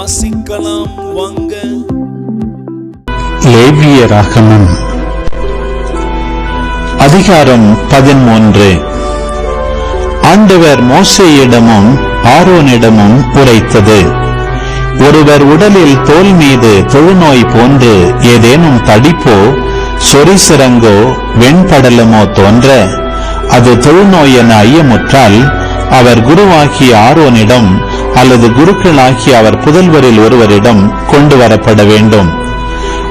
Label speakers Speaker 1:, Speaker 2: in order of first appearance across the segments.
Speaker 1: வாசிக்கலாம் வாங்க.
Speaker 2: லேவிய ராகமம் அதிகாரம் பதிமூன்று ஆண்டவர் மோசையிடமும் ஆரோனிடமும் உரைத்தது. ஒருவர் உடலில் தோல் மீது தொழுநோய் போன்று ஏதேனும் தடிப்போ சொரிசிறங்கோ வெண்படலமோ தோன்ற அது தொழுநோய் என ஐயமுற்றால் அவர் குருவாகிய ஆரோனிடம் அல்லது குருக்களாகிய அவர் புதல்வரில் ஒருவரிடம் கொண்டு வரப்பட வேண்டும்.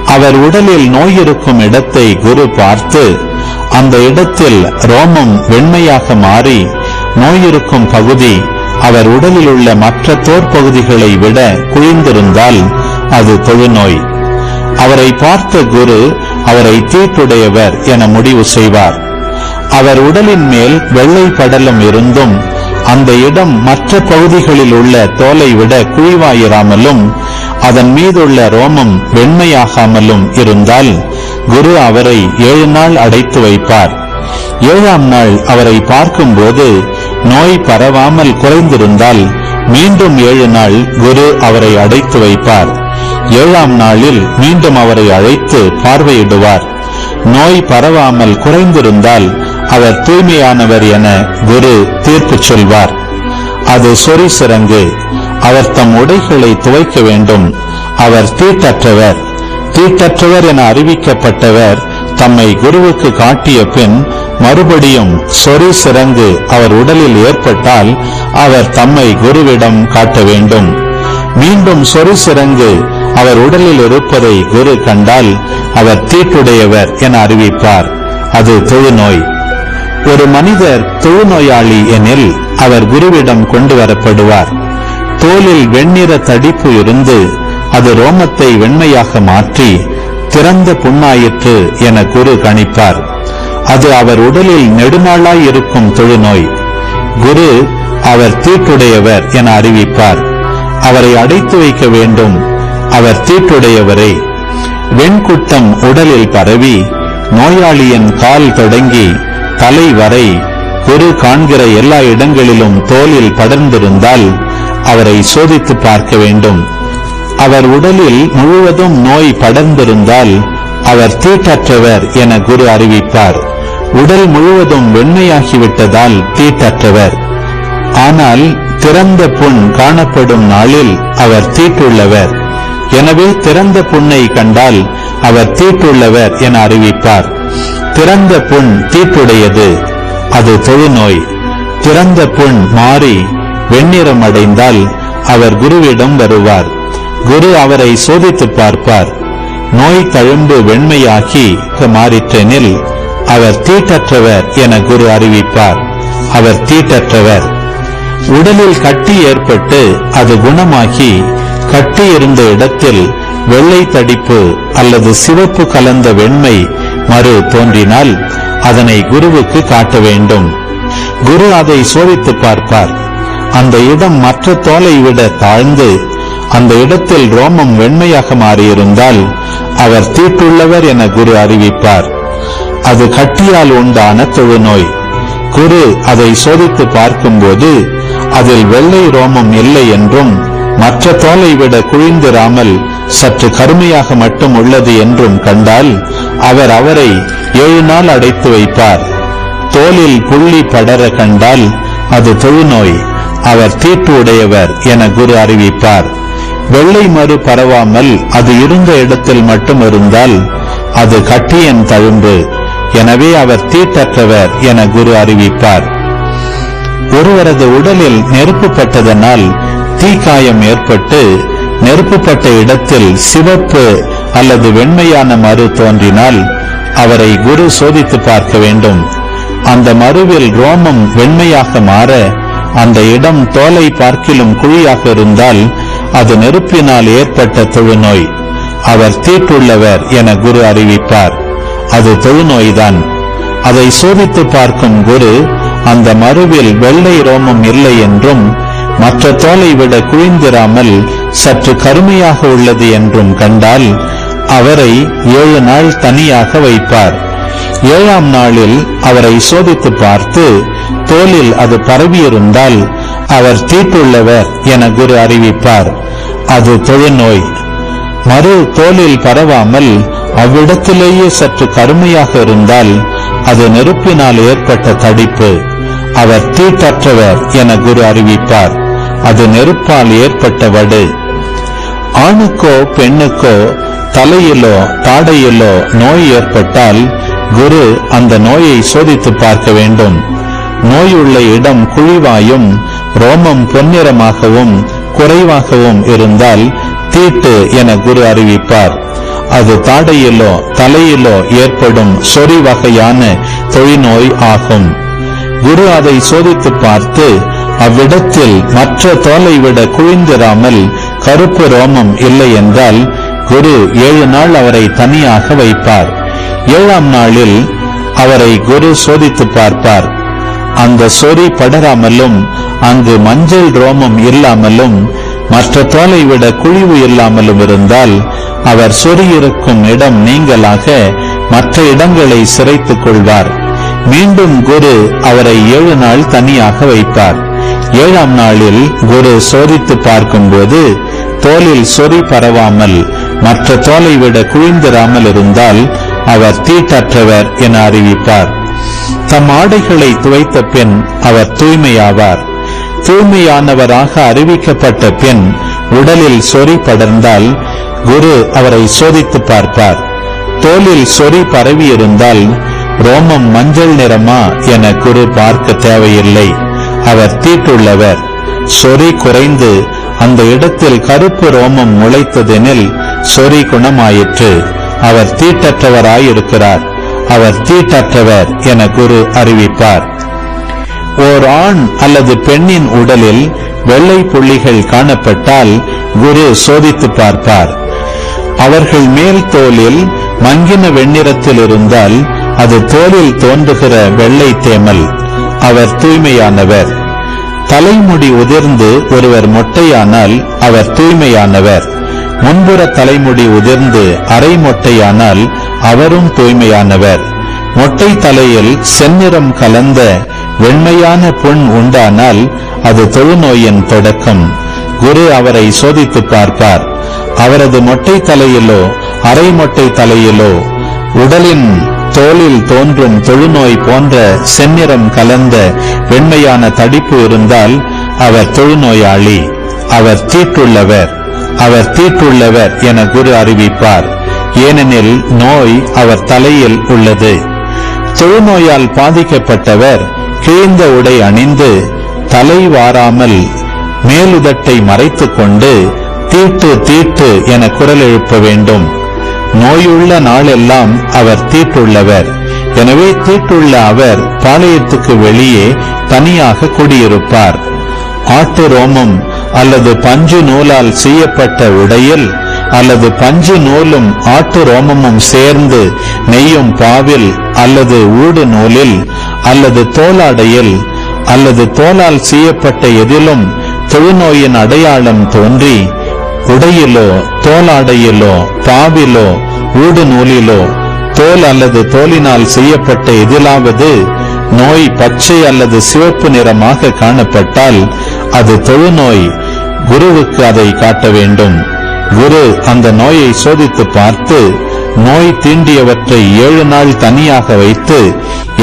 Speaker 2: அவர் உடலில் நோய் இருக்கும் இடத்தை குரு பார்த்து அந்த இடத்தில் ரோமம் வெண்மையாக மாறி நோய் இருக்கும் பகுதி அவர் உடலில் உள்ள மற்ற தோற்பகுதிகளை விட குழிந்திருந்தால் அது தொழுநோய். அவரை பார்த்த குரு அவரை தீட்டுடையவர் என முடிவு செய்வார். அவர் உடலின் மேல் வெள்ளை படலம் இருந்தும் அந்த இடம் மற்ற பகுதிகளில் உள்ள தோலை விட குழிவாயிராமலும் அதன் மீதுள்ள ரோமம் வெண்மையாகாமலும் இருந்தால் குரு அவரை ஏழு நாள் அடைத்து வைப்பார். ஏழாம் நாள் அவரை பார்க்கும்போது நோய் பரவாமல் குறைந்திருந்தால் மீண்டும் ஏழு நாள் குரு அவரை அடைத்து வைப்பார். ஏழாம் நாளில் மீண்டும் அவரை அழைத்து பார்வையிடுவார். நோய் பரவாமல் குறைந்திருந்தால் அவர் தூய்மையானவர் என குரு தீர்ப்பு சொல்வார். அது சொறி சிறங்கு. அவர் தம் உடைகளை துவைக்க வேண்டும். அவர் தீட்டற்றவர். தீட்டற்றவர் என அறிவிக்கப்பட்டவர் தம்மை குருவுக்கு காட்டிய பின் மறுபடியும் சொறி சிறங்கு அவர் உடலில் ஏற்பட்டால் அவர் தம்மை குருவிடம் காட்ட வேண்டும். மீண்டும் சொறி சிறங்கு அவர் உடலில் இருப்பதை குரு கண்டால் அவர் தீட்டுடையவர் என அறிவிப்பார். அது தொழுநோய். ஒரு மனிதர் தொழுநோயாளி எனில் அவர் குருவிடம் கொண்டு வரப்படுவார். தோலில் வெண்ணிற தடிப்பு இருந்து அது ரோமத்தை வெண்மையாக மாற்றி திறந்த புண்ணாயிற்று என குரு கணிப்பார். அது அவர் உடலில் நெடுநாளாய் இருக்கும் தொழுநோய். குரு அவர் தீட்டுடையவர் என அறிவிப்பார். அவரை அடைத்து வைக்க வேண்டும். அவர் தீட்டுடையவரே. வெண்குட்டம் உடலில் பரவி நோயாளியின் கால் தொடங்கி தலை வரை குரு காண்கிற எல்லா இடங்களிலும் தோலில் படர்ந்திருந்தால் அவரை சோதித்து பார்க்க வேண்டும். அவர் உடலில் முழுவதும் நோய் படர்ந்திருந்தால் அவர் தீட்டற்றவர் என குரு அறிவிப்பார். உடல் முழுவதும் வெண்மையாகிவிட்டதால் தீட்டற்றவர். ஆனால் திறந்த புண் காணப்படும் நாளில் அவர் தீட்டுள்ளவர். எனவே திறந்த புண்ணை கண்டால் அவர் தீட்டுள்ளவர் என அறிவிப்பார். திறந்த புண் தீட்டுடையது அது தொழுநோய். திறந்த புண் மாறி வெண்ணிறம் அடைந்தால் அவர் குருவிடம் வருவார். குரு அவரை சோதித்து பார்ப்பார். நோய் தழும்பு வெண்மையாகி மாறிற்றெனில் அவர் தீட்டற்றவர் என குரு அறிவிப்பார். அவர் தீட்டற்றவர். உடலில் கட்டி ஏற்பட்டு அது குணமாகி கட்டி இருந்த இடத்தில் வெள்ளை தடிப்பு அல்லது சிவப்பு கலந்த வெண்மை மறு தோன்றினால் அதனை குருவுக்கு காட்ட வேண்டும். குரு அதை சோதித்து பார்ப்பார். அந்த இடம் மற்ற தோலை விட தாழ்ந்து அந்த இடத்தில் ரோமம் வெண்மையாக மாறியிருந்தால் அவர் தீட்டுள்ளவர் என குரு அறிவிப்பார். அது கட்டியால் உண்டான தொழுநோய். குரு அதை சோதித்து பார்க்கும்போது அதில் வெள்ளை ரோமம் இல்லை என்றும் மற்ற தோலை விட குழிந்திராமல் சற்று கருமையாக மட்டும் உள்ளது என்றும் கண்டால் அவர் அவரை ஏழு நாள் அடைத்து வைப்பார். தோலில் புள்ளி படர கண்டால் அது தொழுநோய் அவர் தீட்டு உடையவர் என குரு அறிவிப்பார். வெள்ளை மறு பரவாமல் அது இருந்த இடத்தில் மட்டும் இருந்தால் அது கட்டியன் தழும்பு எனவே அவர் தீட்டற்றவர் என குரு அறிவிப்பார். ஒருவரது உடலில் நெருப்பு பட்டதனால் தீக்காயம் ஏற்பட்டு நெருப்புப்பட்ட இடத்தில் சிவப்பு அல்லது வெண்மையான மறு தோன்றினால் அவரை குரு சோதித்து பார்க்க வேண்டும். அந்த மருவில் ரோமம் வெண்மையாக மாற அந்த இடம் தோலை பார்க்கிலும் குழியாக இருந்தால் அது நெருப்பினால் ஏற்பட்ட தொழுநோய். அவர் தீட்டுள்ளவர் என குரு அறிவிப்பார். அது தொழுநோய்தான். அதை சோதித்து பார்க்கும் குரு அந்த மருவில் வெள்ளை ரோமம் இல்லை என்றும் மற்ற தோலை விட குழிந்திராமல் சற்று கருமையாக உள்ளது என்றும் கண்டால் அவரை ஏழு நாள் தனியாக வைப்பார். ஏழாம் நாளில் அவரை சோதித்து பார்த்து தோலில் அது பரவியிருந்தால் அவர் தீட்டுள்ளவர் என குரு அறிவிப்பார். அது தொழுநோய். மறு தோலில் பரவாமல் அவ்விடத்திலேயே சற்று கருமையாக இருந்தால் அது நெருப்பினால் ஏற்பட்ட தடிப்பு. அவர் தீட்டற்றவர் என குரு அறிவிப்பார். அது நெருப்பால் ஏற்பட்ட வடு ஆணுக்கோ பெண்ணுக்கோ தலையிலோ தாடையிலோ நோய் ஏற்பட்டால் குரு அந்த நோயை சோதித்து பார்க்க வேண்டும். நோயுள்ள இடம் குழிவாயும் ரோமம் பொன்னிறமாகவும் குறைவாகவும் இருந்தால் தீட்டு என குரு அறிவிப்பார். அது தாடையிலோ தலையிலோ ஏற்படும் சொறி வகையான தொழிநோய் ஆகும். குரு அதை சோதித்து பார்த்து அவ்விடத்தில் மற்ற தோலை விட குழிந்திராமல் கருப்பு ரோமம் இல்லை என்றால் குரு ஏழு நாள் அவரை தனியாக வைப்பார். ஏழாம் நாளில் அவரை குரு சோதித்து பார்ப்பார். அந்த சொறி படராமலும் அங்கு மஞ்சள் ரோமம் இல்லாமலும் மற்ற தோலை விட குழிவு இல்லாமலும் இருந்தால் அவர் சொறி இருக்கும் இடம் நீங்களாக மற்ற இடங்களை சிறைத்துக் கொள்வார். மீண்டும் குரு அவரை ஏழு நாள் தனியாக வைப்பார். ஏழாம் நாளில் குரு சோதித்து பார்க்கும்போது தோலில் சொறி பரவாமல் மற்ற தோலை விட குழிந்திராமல் இருந்தால் அவர் தீட்டற்றவர் என அறிவிப்பார். தம் ஆடைகளை துவைத்த பின் அவர் தூய்மையாவார். தூய்மையானவராக அறிவிக்கப்பட்ட பின் உடலில் சொறி படர்ந்தால் குரு அவரை சோதித்து பார்ப்பார். தோலில் சொறி பரவியிருந்தால் ரோமம் மஞ்சள் நிறமா என குரு பார்க்க தேவையில்லை. அவர் தீட்டுள்ளவர். சொறி குறைந்து அந்த இடத்தில் கருப்பு ரோமம் முளைத்ததெனில் சொறி குணமாயிற்று. அவர் தீட்டற்றவராயிருக்கிறார். அவர் தீட்டற்றவர் என குரு அறிவிப்பார். ஓர் ஆண் அல்லது பெண்ணின் உடலில் வெள்ளை புள்ளிகள் காணப்பட்டால் குரு சோதித்து பார்ப்பார். அவர்கள் மேல் தோலில் மங்கின வெண்ணிறத்தில் இருந்தால் அது தோலில் தோன்றுகிற வெள்ளை தேமல். அவர் தூய்மையானவர். தலைமுடி உதிர்ந்து ஒருவர் மொட்டையானால் அவர் தூய்மையானவர். முன்புற தலைமுடி உதிர்ந்து அரை மொட்டையானால் அவரும் தூய்மையானவர். மொட்டை தலையில் செந்நிறம் கலந்த வெண்மையான புண் உண்டானால் அது தொழுநோயின் தொடக்கம். குரு அவரை சோதித்து பார்ப்பார். அவரது மொட்டை தலையிலோ அரை மொட்டை தலையிலோ உடலின் தோலில் தோன்றும் தொழுநோய் போன்ற செந்நிறம் கலந்த வெண்மையான தடிப்பு இருந்தால் அவர் தொழுநோயாளி. அவர் தீட்டுள்ளவர். அவர் தீட்டுள்ளவர் என குரு அறிவிப்பார். ஏனெனில் நோய் அவர் தலையில் உள்ளது. தொழுநோயால் பாதிக்கப்பட்டவர் கிழிந்த உடை அணிந்து தலை வாராமல் மேலுதட்டை மறைத்துக் கொண்டு தீட்டு தீட்டு என குரல் எழுப்ப வேண்டும். நோயுள்ள நாளெல்லாம் அவர் தீட்டுள்ளவர். எனவே தீட்டுள்ள அவர் பாளையத்துக்கு வெளியே தனியாக குடியிருப்பார். ஆட்டு ரோமம் அல்லது பஞ்சு நூலால் செய்யப்பட்ட உடையில் அல்லது பஞ்சு நூலும் ஆட்டு ரோமமும் சேர்ந்து நெய்யும் பாவில் அல்லது ஊடு நூலில் அல்லது தோலாடையில் அல்லது தோலால் செய்யப்பட்ட எதிலும் தொழுநோயின் அடையாளம் தோன்றி உடையிலோ தோலாடையிலோ பாவிலோ ஊடு நூலிலோ தோல் அல்லது தோலினால் செய்யப்பட்ட எதிலாவது நோய் பச்சை அல்லது சிவப்பு நிறமாக காணப்பட்டால் அது தொழுநோய். குருவுக்கு அதை காட்ட வேண்டும். குரு அந்த நோயை சோதித்து பார்த்து நோய் தீண்டியவற்றை ஏழு நாள் தனியாக வைத்து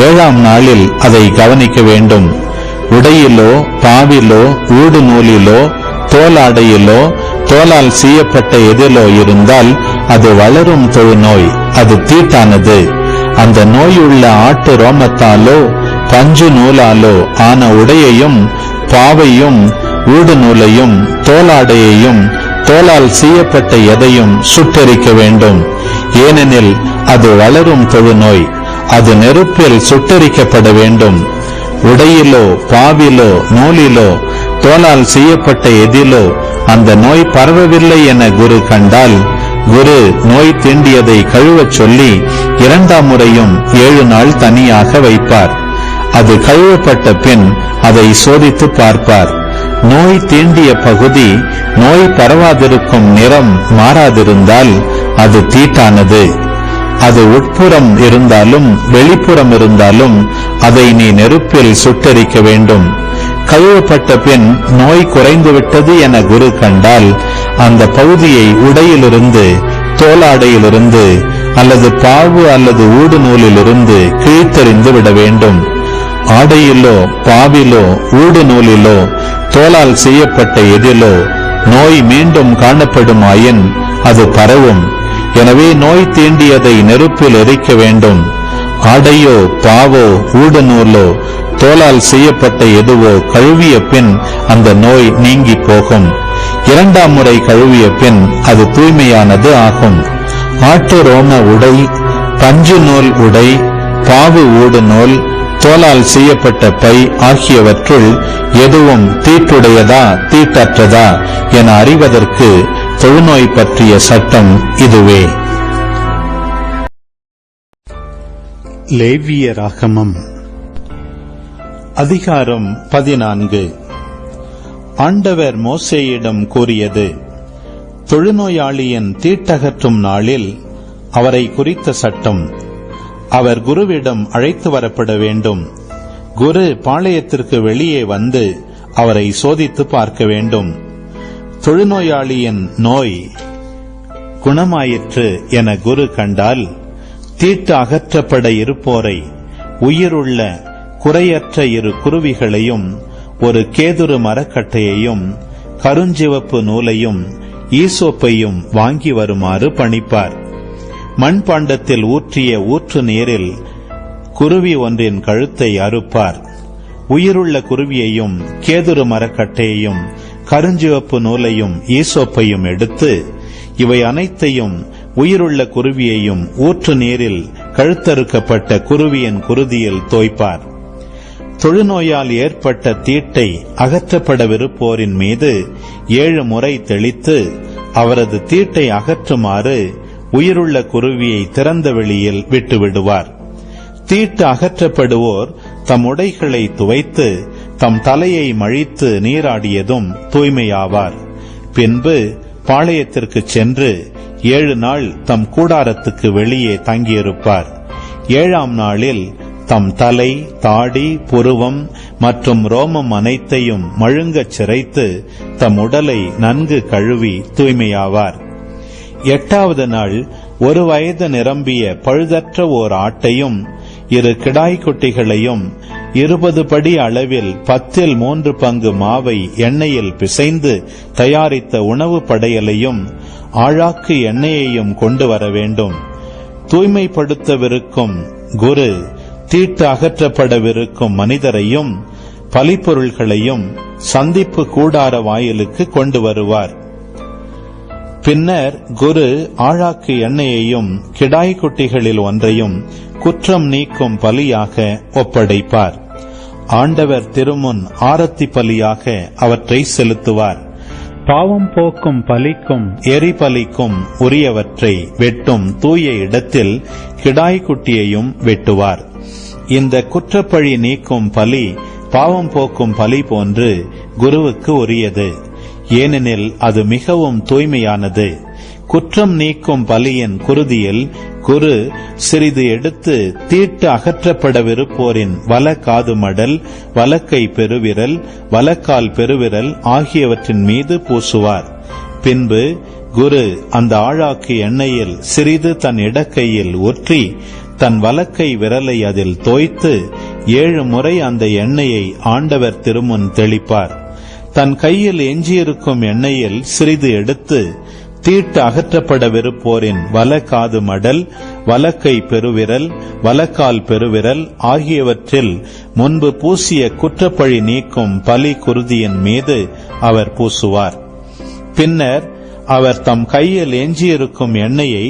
Speaker 2: ஏழாம் நாளில் அதை கவனிக்க வேண்டும். உடையிலோ பாவிலோ ஊடு நூலிலோ தோலாடையிலோ தோலால் செய்யப்பட்ட எதிலோ இருந்தால் அது வளரும் தொழுநோய் அது தீட்டானது. அந்த நோயுள்ள ஆட்டு ரோமத்தாலோ பஞ்சு நூலாலோ ஆன உடையையும் பாவையும் ஊடு நூலையும் தோலாடையையும் தோலால் செய்யப்பட்ட எதையும் சுட்டெரிக்க வேண்டும். ஏனெனில் அது வளரும் தொழுநோய் அது நெருப்பில் சுட்டெரிக்கப்பட வேண்டும். உடையிலோ பாவிலோ நூலிலோ தோலால் செய்யப்பட்ட எதிலோ அந்த நோய் பரவவில்லை என குரு கண்டால் குரு நோய் தீண்டியதை கழுவச் சொல்லி இரண்டாம் முறையும் ஏழு நாள் தனியாக வைப்பார். அது கழுவப்பட்ட பின் அதை சோதித்து பார்ப்பார். நோய் தீண்டிய பகுதி நோய் பரவாதிருக்கும் நிறம் மாறாதிருந்தால் அது தீட்டானது. அது உட்புறம் இருந்தாலும் வெளிப்புறம் இருந்தாலும் அதை நீ நெருப்பில் சுட்டரிக்க வேண்டும். கழுவப்பட்ட பின் நோய் குறைந்துவிட்டது என குரு கண்டால் அந்த பகுதியை உடையிலிருந்து தோலாடையிலிருந்து அல்லது பாவு அல்லது ஊடு நூலிலிருந்து கிழித்தெறிந்து விட வேண்டும். ஆடையிலோ பாவிலோ ஊடு நூலிலோ தோலால் செய்யப்பட்ட எதிலோ நோய் மீண்டும் காணப்படுமாயின் அது பரவும். எனவே நோய் தீண்டியதை நெருப்பில் எரிக்க வேண்டும். ஆடையோ பாவோ ஊடு நூலோ தோலால் செய்யப்பட்ட எதுவோ கழுவிய பின் அந்த நோய் நீங்கி போகும். இரண்டாம் முறை கழுவிய பின் அது தூய்மையானது ஆகும். ஆட்டு ரோம உடை பஞ்சு நூல் உடை பாவு ஊடு நூல் தோலால் செய்யப்பட்ட பை ஆகியவற்றுள் எதுவும் தீட்டுடையதா தீட்டற்றதா என அறிவதற்கு தொழுநோய் பற்றிய சட்டம் இதுவே. லேவிய ராகமம் அதிகாரம் பதினான்கு. ஆண்டவர் மோசேயிடம் கூறியது தொழுநோயாளியின் தீட்டகற்றும் நாளில் அவரை குறித்த சட்டம். அவர் குருவிடம் அழைத்து வரப்பட வேண்டும். குரு பாளையத்திற்கு வெளியே வந்து அவரை சோதித்து பார்க்க வேண்டும். தொழுநோயாளியின் நோய் குணமாயிற்று என குரு கண்டால் தீட்டு அகற்றப்பட இருப்போரை உயிருள்ள குறையற்ற இரு குருவிகளையும் ஒரு கேதுரு மரக்கட்டையையும் கருஞ்சிவப்பு நூலையும் ஈசோப்பையும் வாங்கி வருமாறு பணிப்பார். மண்பாண்டத்தில் ஊற்றிய ஊற்று நீரில் குருவி ஒன்றின் கழுத்தை அறுப்பார். உயிருள்ள குருவியையும் கேதுரு மரக்கட்டையையும் கருஞ்சிவப்பு நூலையும் ஈசோப்பையும் எடுத்து இவை அனைத்தையும் உயிருள்ள குருவியையும் ஊற்று நீரில் கழுத்தறுக்கப்பட்ட குருவியின் குருதியில் தோய்ப்பார். தொழுநோயால் ஏற்பட்ட தீட்டை அகற்றப்படவிருப்போரின் மீது ஏழு முறை தெளித்து அவரது தீட்டை அகற்றுமாறு உயிருள்ள குருவியை திறந்த வெளியில் விட்டுவிடுவார். தீட்டு அகற்றப்படுவோர் தம் உடைகளை துவைத்து தம் தலையை மழித்து நீராடியதும் தூய்மையாவார். பின்பு பாளையத்திற்கு சென்று ஏழு நாள் தம் கூடாரத்துக்கு வெளியே தங்கியிருப்பார். ஏழாம் நாளில் தம் தலை தாடி புருவம் மற்றும் ரோமம் அனைத்தையும் மழுங்கச் சிரைத்து தம் உடலை நன்கு கழுவி தூய்மையாவார். எட்டாவது நாள் ஒரு வயது நிரம்பிய பழுதற்ற ஓர் ஆட்டையும் இரு கிடாய்க்குட்டிகளையும் இருபது படி அளவில் பத்தில் மூன்று பங்கு மாவை எண்ணெயில் பிசைந்து தயாரித்த உணவு படையலையும் ஆழாக்கு எண்ணெயையும் கொண்டு வர வேண்டும் தூய்மைப்படுத்தவிருக்கும் குரு தீட்டு அகற்றப்படவிருக்கும் மனிதரையும் பலிப்பொருள்களையும் சந்திப்பு கூடார வாயிலுக்கு கொண்டு வருவார் பின்னர் குரு ஆழாக்கு எண்ணெயையும் கிடாய் குட்டிகளில் ஒன்றையும் குற்றம் நீக்கும் பலியாக ஒப்படைப்பார். ஆண்டவர் திருமுன் ஆரத்தி பலியாக அவற்றை செலுத்துவார். பாவம் போக்கும் பலிக்கும் எரிபலிக்கும் உரியவற்றை வெட்டும் தூய இடத்தில் கிடாய்குட்டியையும் வெட்டுவார். இந்த குற்றப்பழி நீக்கும் பலி பாவம் போக்கும் பலி போன்று குருவுக்கு உரியது. ஏனெனில் அது மிகவும் தூய்மையானது. குற்றம் நீக்கும் பலியின் குருதியில் குரு சிறிது எடுத்து தீட்டு அகற்றப்படவிருப்போரின் வல காது மடல் வலக்கை பெருவிரல் வலக்கால் பெருவிரல் ஆகியவற்றின் மீது பூசுவார். பின்பு குரு அந்த ஆழாக்கு எண்ணெயில் சிறிது தன் இடக்கையில் ஒற்றி தன் வலக்கை விரலை அதில் தோய்த்து ஏழு முறை அந்த எண்ணெயை ஆண்டவர் திருமுன் தெளிப்பார். தன் கையில் எஞ்சியிருக்கும் எண்ணெயில் சிறிது எடுத்து தீட்டு அகற்றப்படவிருப்போரின் வலக்காது மடல் வலக்கை பெருவிரல் வலக்கால் பெருவிரல் ஆகியவற்றில் முன்பு பூசிய குற்றப்பழி நீக்கும் பலி குருதியின் மீது அவர் பூசுவார். பின்னர் அவர் தம் கையில் எஞ்சியிருக்கும் எண்ணெயை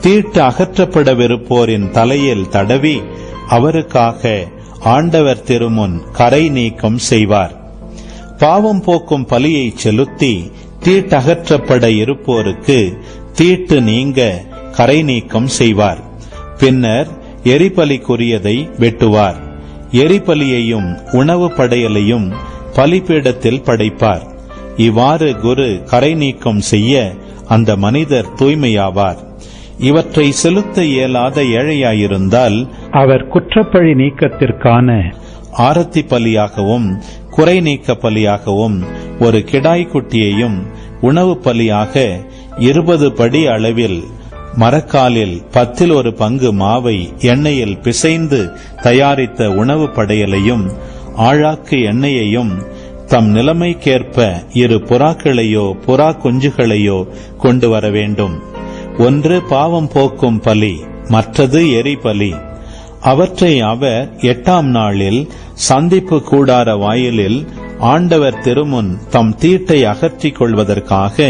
Speaker 2: தீட்டு அகற்றப்படவிருப்போரின் தலையில் தடவி அவருக்காக ஆண்டவர் திருமுன் கரை நீக்கம் செய்வார். பாவம் போக்கும் பலியை செலுத்தி தீட்டகற்றப்பட இருப்போருக்கு தீட்டு நீங்க கரை நீக்கம் செய்வார். பின்னர் எரிபலிக்குரியதை வெட்டுவார். எரிபலியையும் உணவு படையலையும் பலிபீடத்தில் படைப்பார். இவ்வாறு குரு கரை நீக்கம் செய்ய அந்த மனிதர் தூய்மையாவார். இவற்றை செலுத்த இயலாத ஏழையாயிருந்தால் அவர் குற்றப்பழி நீக்கத்திற்கான ஆரத்தி பலியாகவும் குறை நீக்க பலியாகவும் ஒரு கிடாய்க்குட்டியையும் உணவு பலியாக இருபது படி அளவில் மரக்காலில் பத்தில் ஒரு பங்கு மாவை எண்ணெயில் பிசைந்து தயாரித்த உணவு படையலையும் ஆழாக்கு எண்ணெயையும் தம் நிலைமைக்கேற்ப இரு புறாக்களையோ புறா குஞ்சுகளையோ கொண்டு வர வேண்டும். ஒன்று பாவம் போக்கும் பலி மற்றது எரி பலி அவற்றை அவர் எட்டாம் நாளில் சந்திப்பு கூடார வாயிலில் ஆண்டவர் திருமுன் தம் தீட்டை அகற்றிக் கொள்வதற்காக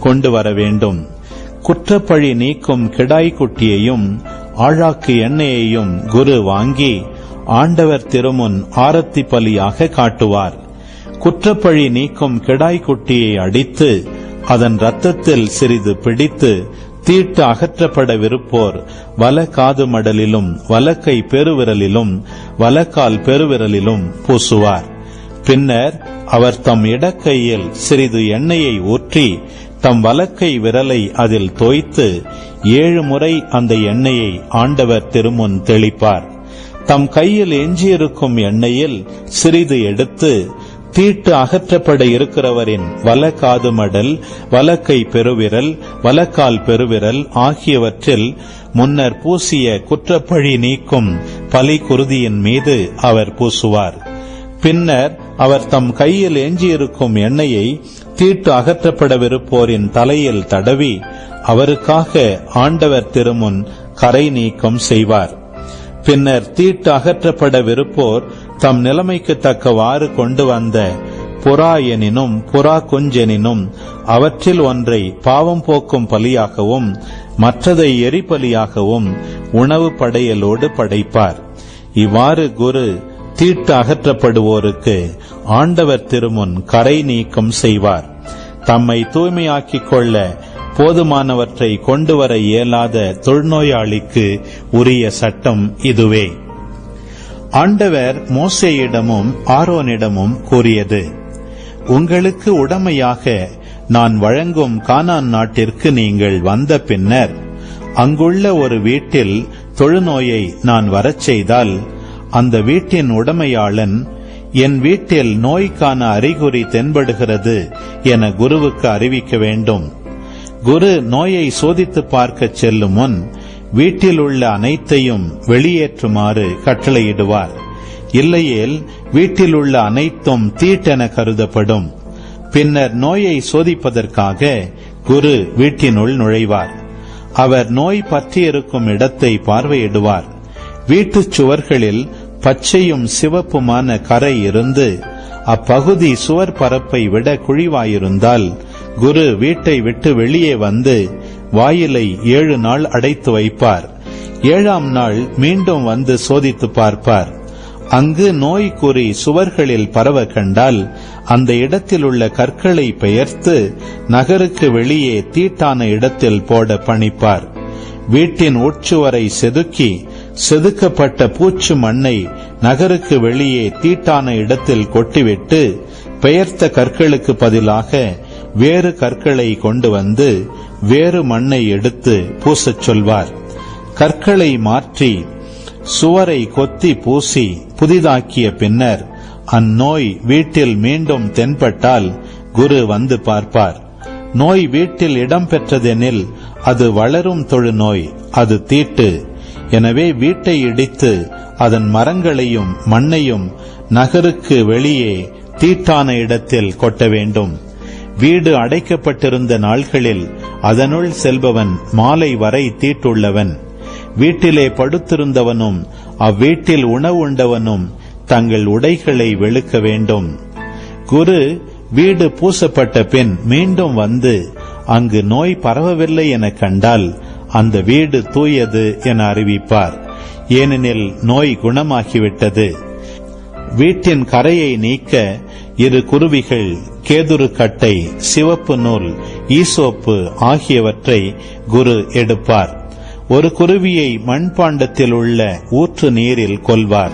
Speaker 2: கொண்டு வர வேண்டும். குற்றப்பழி நீக்கும் கிடாய்க்குட்டியையும் ஆழாக்கு எண்ணெயையும் குரு வாங்கி ஆண்டவர் திருமுன் ஆரத்தி பலியாக காட்டுவார். குற்றப்பழி நீக்கும் கிடாய்க்குட்டியை அடித்து அதன் ரத்தத்தில் சிறிது பிடித்து தீட்டு அகற்றப்படவிருப்போர். வல காது மடலிலும் வலக்கை பெருவிரலிலும் வலக்கால் பெருவிரலிலும் பூசுவார். பின்னர் அவர் தம் இடக்கையில் சிறிது எண்ணெயை ஊற்றி தம் வலக்கை விரலை அதில் தோய்த்து ஏழு முறை அந்த எண்ணெயை ஆண்டவர் திருமுன் தெளிப்பார். தம் கையில் எஞ்சியிருக்கும் எண்ணெயில் சிறிது எடுத்து தீட்டு அகற்றப்பட இருக்கிறவரின் வல மடல் வலக்கை பெருவிரல் வலக்கால் பெருவிரல் ஆகியவற்றில் முன்னர் பூசிய குற்றப்பழி நீக்கும் பலி குருதியின் மீது அவர் பூசுவார். பின்னர் அவர் தம் கையில் எஞ்சியிருக்கும் எண்ணெயை தீட்டு அகற்றப்படவிருப்போரின் தலையில் தடவி அவருக்காக ஆண்டவர் திருமுன் கரை நீக்கம் செய்வார். பின்னர் தீட்டு அகற்றப்படவிருப்போர் தம் நிலைமைக்கு தக்கவாறு கொண்டு வந்த புறா எனினும் புறா குஞ்செனினும் அவற்றில் ஒன்றை பாவம் போக்கும் பலியாகவும் மற்றதை எரிபலியாகவும் உணவு படையலோடு படைப்பார். இவ்வாறு குரு தீட்டு அகற்றப்படுவோருக்கு ஆண்டவர் திருமுன் கரை நீக்கம் செய்வார். தம்மை தூய்மையாக்கிக் கொள்ள போதுமானவற்றை கொண்டு வர இயலாத தொழுநோயாளிக்கு உரிய சட்டம் இதுவே. ஆண்டவர் மோசேயிடமும் ஆரோனிடமும் கூறியது உங்களுக்கு உடமையாக நான் வழங்கும் கானான் நாட்டிற்கு நீங்கள் வந்த பின்னர் அங்குள்ள ஒரு வீட்டில் தொழுநோயை நான் வரச் செய்தால் அந்த வீட்டின் உடமையாளன் என் வீட்டில் நோய்க்கான அறிகுறி தென்படுகிறது என குருவுக்கு அறிவிக்க வேண்டும். குரு நோயை சோதித்து பார்க்கச் செல்லும் முன் வீட்டில் உள்ள அனைத்தையும் வெளியேற்றுமாறு கட்டளையிடுவார். இல்லையேல் வீட்டில் உள்ள அனைத்தும் தீட்டென கருதப்படும். பின்னர் நோயை சோதிப்பதற்காக குரு வீட்டினுள் நுழைவார். அவர் நோய் பற்றியிருக்கும் இடத்தை பார்வையிடுவார். வீட்டுச் சுவர்களில் பச்சையும் சிவப்புமான கரை இருந்து அப்பகுதி சுவர் பரப்பை விட குழிவாயிருந்தால் குரு வீட்டை விட்டு வெளியே வந்து வாயிலை ஏழு நாள் அடைத்து வைப்பார். ஏழாம் நாள் மீண்டும் வந்து சோதித்து பார்ப்பார். அங்கு நோய் குறி சுவர்களில் பரவ கண்டால் அந்த இடத்தில் உள்ள கற்களை பெயர்த்து நகருக்கு வெளியே தீட்டான இடத்தில் போட பணிப்பார். வீட்டின் உட்சுவரை செதுக்கி செதுக்கப்பட்ட பூச்சு மண்ணை நகருக்கு வெளியே தீட்டான இடத்தில் கொட்டிவிட்டு பெயர்த்த கற்களுக்கு பதிலாக வேறு கற்களை கொண்டு வந்து வேறு மண்ணை எடுத்து பூசச் சொல்வார். கற்களை மாற்றி சுவரை கொத்தி பூசி புதிதாக்கிய பின்னர் அந்நோய் வீட்டில் மீண்டும் தென்பட்டால் குரு வந்து பார்ப்பார். நோய் வீட்டில் இடம் பெற்றதெனில் அது வளரும் தொழுநோய் அது தீட்டு. எனவே வீட்டை இடித்து அதன் மரங்களையும் மண்ணையும் நகருக்கு வெளியே தீட்டான இடத்தில் கொட்ட வேண்டும். வீடு அடைக்கப்பட்டிருந்த நாள்களில் அதனுள் செல்பவன் மாலை வரை தீட்டுள்ளவன். வீட்டிலே படுத்திருந்தவனும் அவ்வீட்டில் உணவு உண்டவனும் தங்கள் உடைகளை வெளுக்க வேண்டும். குரு வீடு பூசப்பட்ட பின் மீண்டும் வந்து அங்கு நோய் பரவவில்லை என கண்டால் அந்த வீடு தூயது என அறிவிப்பார். ஏனெனில் நோய் குணமாகிவிட்டது. வீட்டின் கரையை நீக்க இரு குருவிகள் கேதுரு கட்டை சிவப்பு நூல் ஈசோப்பு ஆகியவற்றை குரு எடுப்பார். ஒரு குருவியை மண்பாண்டத்தில் உள்ள ஊற்று நீரில் கொல்வார்.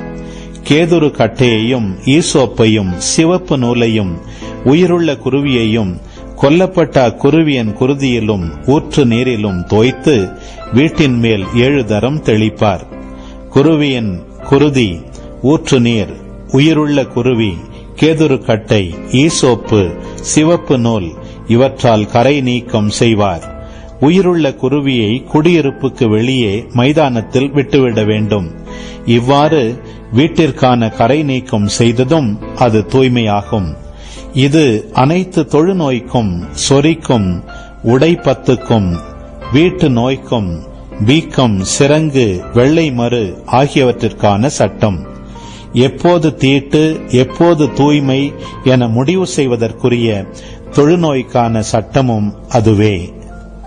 Speaker 2: கேதுரு கட்டையையும் ஈசோப்பையும் சிவப்பு நூலையும் உயிருள்ள குருவியையும் கொல்லப்பட்ட அக்குருவியின் குருதியிலும் ஊற்று நீரிலும் தோய்த்து வீட்டின் மேல் ஏழு தரம் தெளிப்பார். குருவியின் குருதி ஊற்று நீர் உயிருள்ள குருவி கேதுருக்கட்டை ஈசோப்பு சிவப்பு நூல் இவற்றால் கரை நீக்கம் செய்வார். உயிருள்ள குருவியை குடியிருப்புக்கு வெளியே மைதானத்தில் விட்டுவிட வேண்டும். இவ்வாறு வீட்டிற்கான கரை நீக்கம் செய்ததும் அது தூய்மையாகும். இது அனைத்து தொழுநோய்க்கும் சொறிக்கும் உடைப்பத்துக்கும் வீட்டு நோய்க்கும் வீக்கம் சிறங்கு வெள்ளை மறு ஆகியவற்றிற்கான சட்டம். எப்போது தீட்டு எப்போது தூய்மை என முடிவு செய்வதற்குரிய தொழுநோய்க்கான சட்டமும் அதுவே.